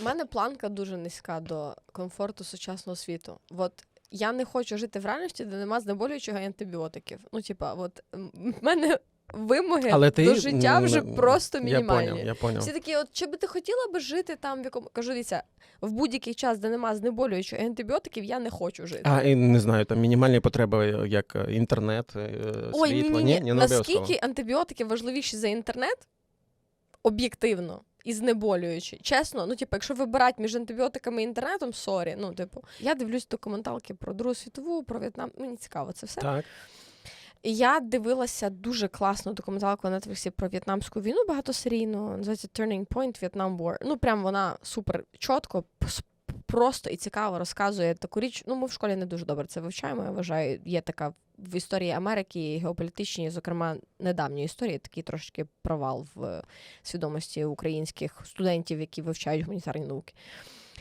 У мене планка дуже низька до комфорту сучасного світу. От я не хочу жити в реальності, де нема знеболюючих антибіотиків. Ну, типа, от в мене вимоги Але ти до життя вже просто Я мінімальні. поняв, я поняв. Всі такі, от чи би ти хотіла би жити там, в якому кажу, дивіться, в будь-який час, де нема знеболюючих антибіотиків, я не хочу жити. А, і не знаю, там мінімальні потреби, як е, інтернет, е, Ой, ні, світло. ні, ні. ні. Наскільки антибіотики важливіші за інтернет? Об'єктивно. І знеболюючі. Чесно, ну, типу, якщо вибирати між антибіотиками і інтернетом, сорі. Ну, типу, я дивлюсь документалки про Другу світову, про В'єтнам. Мені цікаво це все. Так. Я дивилася дуже класну документалку на Netflix про в'єтнамську війну багатосерійну. Називається Turning Point Vietnam War. Ну, прям вона супер чітко, просто і цікаво розказує таку річ. Ну, ми в школі не дуже добре це вивчаємо. Я вважаю, є така в історії Америки, геополітичній, зокрема, недавньої історії, такий трошки провал в свідомості українських студентів, які вивчають гуманітарні науки.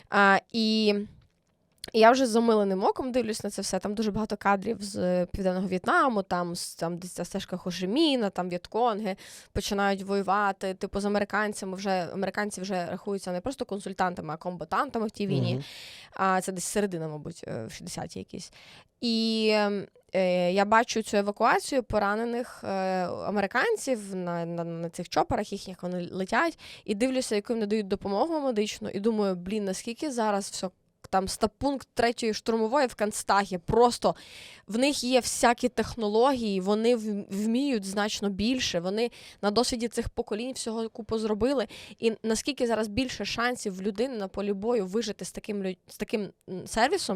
А, і і я вже з замиленим оком дивлюсь на це все. Там дуже багато кадрів з південного В'єтнаму, там там десь ця стежка Хошиміна, там В'єтконги починають воювати. Типу з американцями вже американці вже рахуються не просто консультантами, а комбатантами в тій війні. Мгм. А це десь середина, мабуть, е, в 60-ті якісь. І е, я бачу цю евакуацію поранених е, американців на, на, на цих чоперах їхніх вони летять, і дивлюся, яку їм надають допомогу медичну, і думаю, блін, наскільки зараз все. Там стабпункт третьої штурмової в Канстахі. Просто в них є всякі технології, вони вміють значно більше. Вони на досвіді цих поколінь всього купу зробили. І наскільки зараз більше шансів в людини на полі бою вижити з таким з таким сервісом,